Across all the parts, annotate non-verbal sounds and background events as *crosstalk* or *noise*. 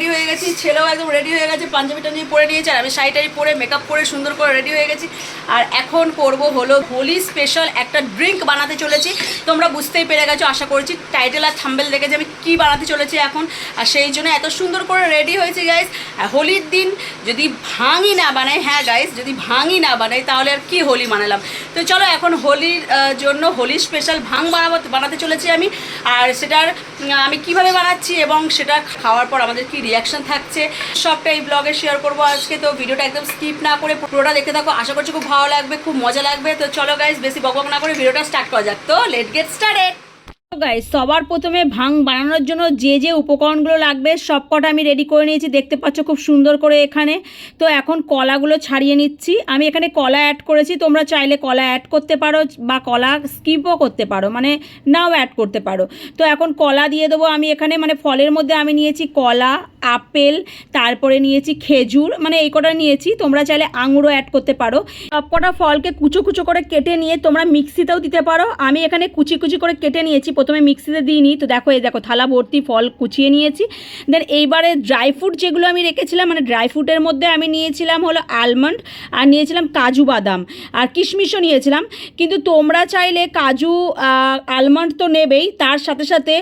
Ready হয়ে গেছি, ছেলেও একদম রেডি হয়ে গেছে পাঞ্জাবি টাঞ্জাবি পরে নিয়েছে, আর আমি শাড়ি টাড়ি পরে মেকআপ করে সুন্দর করে রেডি হয়ে গেছি। আর এখন করব হলো হোলি স্পেশাল একটা ড্রিঙ্ক বানাতে চলেছি। তোমরা বুঝতেই পেরে গেছো, আশা করছি টাইটেল আর থাম্বেল দেখে যে আমি কী বানাতে চলেছি এখন। আর সেই জন্য এত সুন্দর করে রেডি হয়েছে গাইস আর হোলির দিন যদি ভাঙি না বানাই হ্যাঁ গাইস যদি ভাঙি না বানাই, তাহলে আর কি হোলি বানালাম তো চলো এখন হোলির জন্য হোলি স্পেশাল ভাং বানাবো, বানাতে চলেছি আমি। আর সেটার আমি কীভাবে বানাচ্ছি এবং সেটা খাওয়ার পর আমাদের কি রিয়াকশন থাকছে। সবটা এই ব্লগে শেয়ার করব আজকে, তো ভিডিওটা একদম স্কিপ না করে পুরোটা দেখতে থাকো। আশা করছি খুব ভালো লাগবে, খুব মজা লাগবে। তো চলো গাইজ বেশি বকবক না করে ভিডিওটা স্টার্ট করা যাক। তো লেট গেট স্টার্টেড গাইস সবার প্রথমে ভাং বানানোর জন্য যে যে উপকরণগুলো লাগবে সব কটা আমি রেডি করে নিয়েছি। দেখতে পাচ্ছ খুব সুন্দর করে এখানে। তো এখন কলাগুলো ছাড়িয়ে নিচ্ছি। আমি এখানে কলা অ্যাড করেছি। তোমরা চাইলে কলা অ্যাড করতে পারো বা কলা স্কিপও করতে পারো। মানে নাও অ্যাড করতে পারো। তো এখন কলা দিয়ে দেবো আমি এখানে। মানে ফলের মধ্যে আমি নিয়েছি কলা, আপেল, তারপরে নিয়েছি খেজুর। মানে এই কটা নিয়েছি। তোমরা চাইলে আঙুরও অ্যাড করতে পারো। সব কটা ফলকে কুচো কুচো করে কেটে নিয়ে তোমরা মিক্সিতেও দিতে পারো। আমি এখানে কুচি কুচি করে কেটে নিয়েছি। প্রথমে মিক্সিতে দিইনি, তো দেখো, এই দেখো, থালা, ভর্তি, ফল কুচিয়ে নিয়েছি। দেন এইবারে ড্রাই ফ্রুট যেগুলো আমি রেখেছিলাম মানে ড্রাই ফ্রুটের মধ্যে আমি নিয়েছিলাম হলো আলমন্ড আর নিয়েছিলাম কাজু বাদাম আর কিশমিশও নিয়েছিলাম। কিন্তু তোমরা চাইলে কাজু আলমন্ড তো নেবেই, তার সাথে সাথে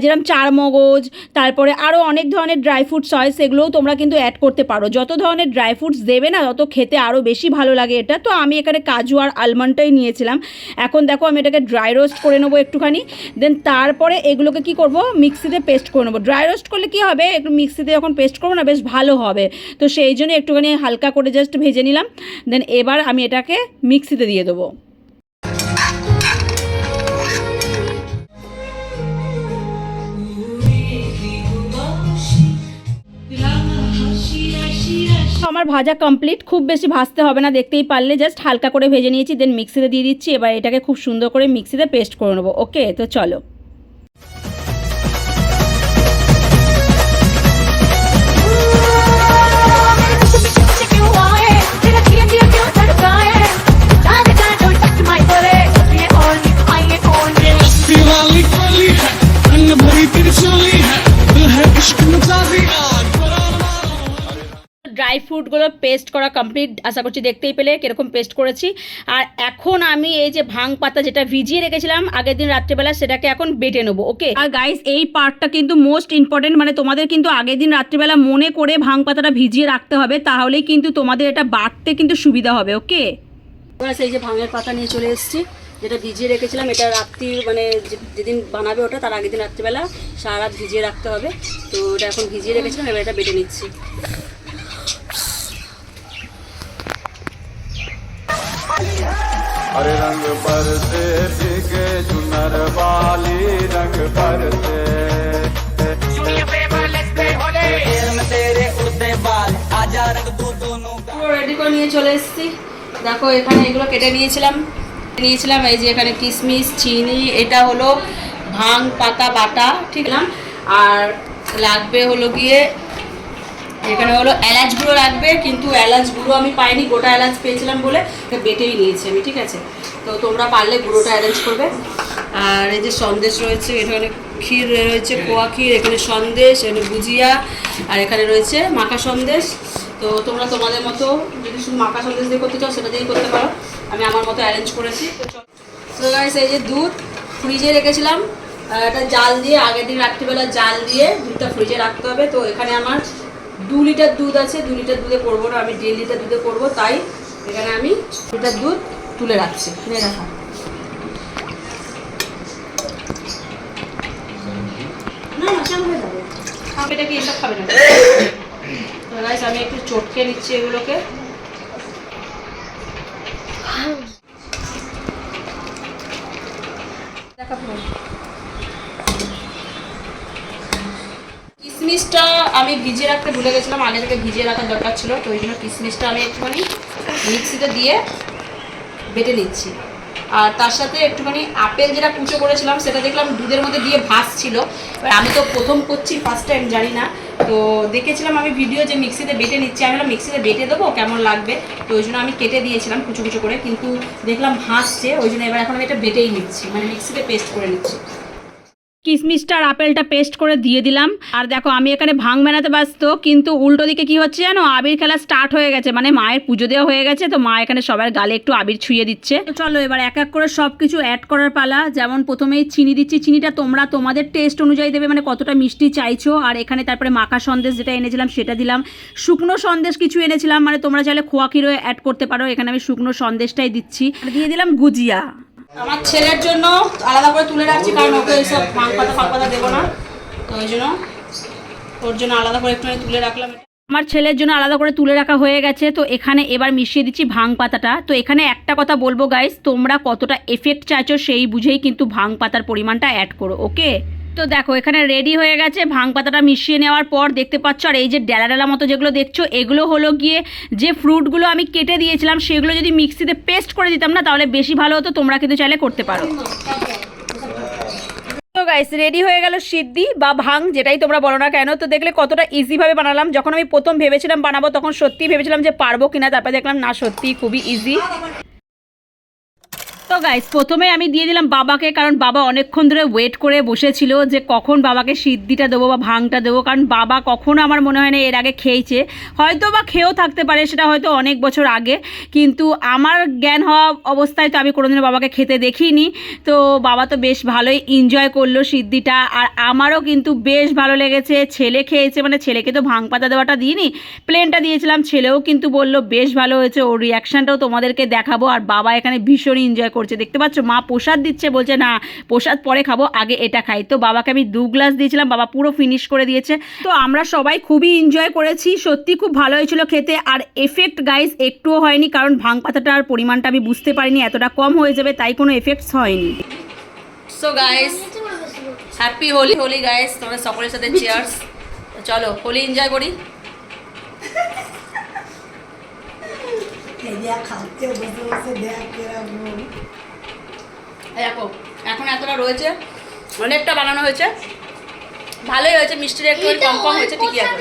যেরকম চারমগজ তারপরে আরও অনেক ধরনের ড্রাই ফ্রুটস হয়, সেগুলোও তোমরা কিন্তু অ্যাড করতে পারো। যত ধরনের ড্রাই ফ্রুটস দেবে না, তত খেতে আরও বেশি ভালো লাগে এটা। তো আমি এখানে কাজু আর আলমন্ডটাই নিয়েছিলাম। এখন দেখো, আমি এটাকে ড্রাই রোস্ট করে নেব একটুখানি। দেন তারপরে এগুলোকে কি করব? মিক্সিতে পেস্ট করে নেব। ড্রাই রোস্ট করলে কি হবে? একটু মিক্সিতে যখন পেস্ট করব না, বেশ ভালো হবে। তো সেই জন্য একটুখানি হালকা করে জাস্ট ভেজে নিলাম। দেন এবার আমি এটাকে মিক্সিতে দিয়ে দেবো। আমার ভাজা কমপ্লিট খুব বেশি ভাজতে হবে না, দেখতেই পারলে। জাস্ট হালকা করে ভেজে নিয়েছি দেন মিক্সিতে দিয়ে দিচ্ছি। এবার এটাকে খুব সুন্দর করে মিক্সিতে পেস্ট করে নেব। ওকে তো চলো। ড্রাই ফ্রুটগুলো পেস্ট করা কমপ্লিট আশা করছি দেখতেই পেলে কীরকম পেস্ট করেছি। আর এখন আমি এই যে ভাং পাতা যেটা ভিজিয়ে রেখেছিলাম আগের দিন রাত্রেবেলা সেটাকে এখন বেটে নেব ওকে আর গাইস এই পার্টটা কিন্তু মোস্ট ইম্পর্টেন্ট মানে তোমাদের কিন্তু আগের দিন রাত্রিবেলা মনে করে ভাং পাতাটা ভিজিয়ে রাখতে হবে তাহলেই কিন্তু তোমাদের এটা বাটতে কিন্তু সুবিধা হবে ওকে সেই যে ভাঙের পাতা নিয়ে চলে এসেছি যেটা ভিজিয়ে রেখেছিলাম এটা রাত্রি মানে যে- যেদিন বানাবে ওটা তার আগের দিন রাত্রিবেলা সারা রাত ভিজিয়ে রাখতে হবে। তো ওটা এখন ভিজিয়ে রেখেছিলাম এবার এটা বেটে নিচ্ছি। हरे रंग बरसे भीगे चुनर वाली रंग बरसे পুরো রেডি করে নিয়ে চলে এসেছি দেখো এখানে এগুলো কেটে নিয়েছিলাম নিয়েছিলাম এই যে এখানে কিশমিশ চিনি এটা হলো ভাং পাতা বাটা ঠিক না আর লাগবে হলো গিয়ে এখানে হলো এলাচ গুঁড়ো লাগবে, কিন্তু এলাচ গুঁড়ো আমি পাইনি, গোটা এলাচ পেয়েছিলাম বলে বেটেই নিয়েছি আমি, ঠিক আছে? তো তোমরা পারলে গুঁড়োটা অ্যারেঞ্জ করবে। আর এই যে সন্দেশ রয়েছে, এখানে ক্ষীর রয়েছে পোয়া ক্ষীর, এখানে সন্দেশ, এখানে গুজিয়া আর এখানে রয়েছে মাখা সন্দেশ। তো তোমরা তোমাদের মতো যদি শুধু মাখা সন্দেশ দিয়ে করতে চাও, সেটা দিয়েই করতে পারো। আমি আমার মতো অ্যারেঞ্জ করেছি। তো। গাইস এই যে দুধ ফ্রিজে রেখেছিলাম। এটা জাল দিয়ে, আগের দিন রাত্রিবেলা জাল দিয়ে দুধটা ফ্রিজে রাখতে হবে। তো এখানে আমার দু লিটার দুধ আছে, দু লিটার দুধে করব না, আমি দেড় লিটার দুধে করব, তাই এখানে আমি লিটার দুধ তুলে রাখছি, তুলে রাখা। না না চান হয়ে যাবে? খাবে এটা কি এসব খাবে না? *coughs* আমি একটু চটকে নিচ্ছি এগুলোকে দেখা পুরো। কিশমিশটা আমি ভিজিয়ে রাখতে ভুলে গেছিলাম, আগে থেকে ভিজিয়ে রাখার দরকার ছিল, তো ওই জন্য কিশমিশটা আমি একটুখানি মিক্সিতে দিয়ে বেটে নিচ্ছি। আর তার সাথে একটুখানি আপেল যেটা কুচো করেছিলাম, সেটা দেখলাম দুধের মধ্যে দিয়ে ভাসছিল এবার আমি তো প্রথম করছি ফার্স্ট টাইম জানি না। তো দেখেছিলাম আমি ভিডিও যে মিক্সিতে বেটে নিচ্ছি, আমি মিক্সিতে বেটে দেবো? কেমন লাগবে? তো ওই জন্য আমি কেটে দিয়েছিলাম কুচো কুচো করে, কিন্তু দেখলাম ভাসছে, ওই জন্য এবার এখন আমি এটা বেটেই নিচ্ছি মানে মিক্সিতে পেস্ট করে নিচ্ছি। কিশমিশটা আর আপেলটা পেস্ট করে দিয়ে দিলাম। আর দেখো, আমি এখানে ভাং বানাতে ব্যস্ত, কিন্তু উল্টো দিকে কি হচ্ছে জানো? আবির খেলা স্টার্ট হয়ে গেছে মানে মায়ের পুজো দেওয়া হয়ে গেছে, তো মা এখানে সবার গালে একটু আবির ছুঁয়ে দিচ্ছে। চলো এবার এক এক করে সব কিছু অ্যাড করার পালা। যেমন প্রথমেই চিনি দিচ্ছি, চিনিটা তোমরা তোমাদের টেস্ট অনুযায়ী দেবে মানে কতটা মিষ্টি চাইছো। আর এখানে তারপরে মাখা সন্দেশ যেটা এনেছিলাম, সেটা দিলাম। শুকনো সন্দেশ কিছু এনেছিলাম মানে তোমরা চাইলে খোয়া অ্যাড করতে পারো। এখানে আমি শুকনো সন্দেশটাই দিচ্ছি। দিয়ে দিলাম গুজিয়া। আমার ছেলের জন্য আলাদা করে তুলে রাখছি, কারণ ওকে এইসব ফাঁক পাতা দেবো না। তো ওই জন্য ওর জন্য আলাদা করে একটু তুলে রাখলাম। আমার ছেলের জন্য আলাদা করে তুলে রাখা হয়ে গেছে, তো এখানে এবার মিশিয়ে দিচ্ছি ভাং পাতাটা তো এখানে একটা কথা বলব গাইস তোমরা কতটা এফেক্ট চাইছো সেই বুঝেই কিন্তু ভাং পাতার পরিমাণটা অ্যাড করো ওকে তো দেখো, এখানে রেডি হয়ে গেছে। ভাং পাতাটা মিশিয়ে নেওয়ার পর দেখতে পাচ্ছ, আর এই যে ডেলা ডেলা মতো যেগুলো দেখছ, এগুলো হলো গিয়ে যে ফ্রুটগুলো আমি কেটে দিয়েছিলাম, সেগুলো যদি মিক্সিতে পেস্ট করে দিতাম না, তাহলে বেশি ভালো হতো, তোমরা কিন্তু চাইলে করতে পারো। তো গাইস রেডি হয়ে গেল সিদ্ধি বা ভাং যেটাই তোমরা বলো না কেন, তো দেখলে কতটা ইজিভাবে বানালাম। যখন আমি প্রথম ভেবেছিলাম বানাবো, তখন সত্যি ভেবেছিলাম যে পারব কিনা, তারপরে দেখলাম না সত্যি খুবই ইজি তো গাইস প্রথমে আমি দিয়ে দিলাম বাবাকে, কারণ বাবা অনেকক্ষণ ধরে ওয়েট করে বসেছিল যে কখন বাবাকে সিদ্ধিটা দেবো বা ভাংটা দেবো। কারণ বাবা কখনো আমার মনে হয় না এর আগে খেয়েছে। হয়তো বা খেয়েও থাকতে পারে, সেটা হয়তো অনেক বছর আগে। কিন্তু আমার জ্ঞান হওয়া অবস্থায় তো আমি কোনোদিনও বাবাকে খেতে দেখিনি। তো বাবা তো বেশ ভালোই এনজয় করল সিদ্ধিটা। আর আমারও কিন্তু বেশ ভালো লেগেছে। ছেলে খেয়েছে মানে ছেলেকে তো ভাং পাতা দেওয়াটা দিইনি প্লেনটা দিয়েছিলাম। ছেলেও কিন্তু বলল, বেশ ভালো হয়েছে। ওর রিয়াকশানটাও তোমাদেরকে দেখাবো। আর বাবা এখানে ভীষণ এনজয় করছে। দেখতে পাচ্ছ, মা প্রসাদ দিচ্ছে, বলছে, না, প্রসাদ পরে খাব, আগে এটা খাই। তো বাবাকে আমি দু গ্লাস দিয়েছিলাম, বাবা পুরো ফিনিশ করে দিয়েছে। তো আমরা সবাই খুবই এনজয় করেছি, সত্যি খুব ভালো হয়েছিল খেতে। আর এফেক্ট গাইস একটুও হয়নি, কারণ ভাং পাতাটার পরিমাণটা আমি বুঝতে পারিনি, এতটা কম হয়ে যাবে, তাই কোনো এফেক্টস হয়নি। So guys happy Holi Holi guys তোমরা সকলের সাথে চেয়ার্স চলো হোলি এনজয় করি। এই খাচ্ছে বসে বসে দেখ কীরকম। দেখো এখন এতটা রয়েছে অনেকটা বানানো হয়েছে। ভালোই হয়েছে মিষ্টির একটু কম কম হয়েছে ঠিকই আছে।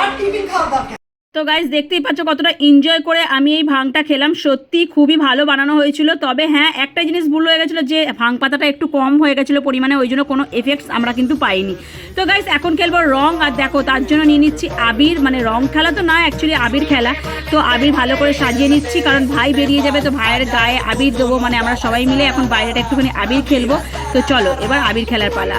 আর টিফিন খাওয়া দরকার? তো গাইজ দেখতেই পাচ্ছ কতটা এনজয় করে আমি এই ভাংটা খেলাম। সত্যি খুবই ভালো বানানো হয়েছিল। তবে হ্যাঁ একটা জিনিস ভুল হয়ে গেছিল যে ভাং পাতাটা একটু কম হয়ে গেছিল পরিমাণে, ওই জন্য কোনো এফেক্টস আমরা কিন্তু পাইনি। তো গাইজ এখন খেলব রং, আর দেখো, তার জন্য নিয়ে নিচ্ছি আবির। মানে রং খেলা তো না অ্যাকচুয়ালি আবির খেলা। তো আবির ভালো করে সাজিয়ে নিচ্ছি, কারণ ভাই বেরিয়ে যাবে, তো ভাইয়ের গায়ে আবির দেবো। মানে আমরা সবাই মিলে এখন বাইরেটা একটুখানি আবির খেলব। তো চলো, এবার আবির খেলার পালা।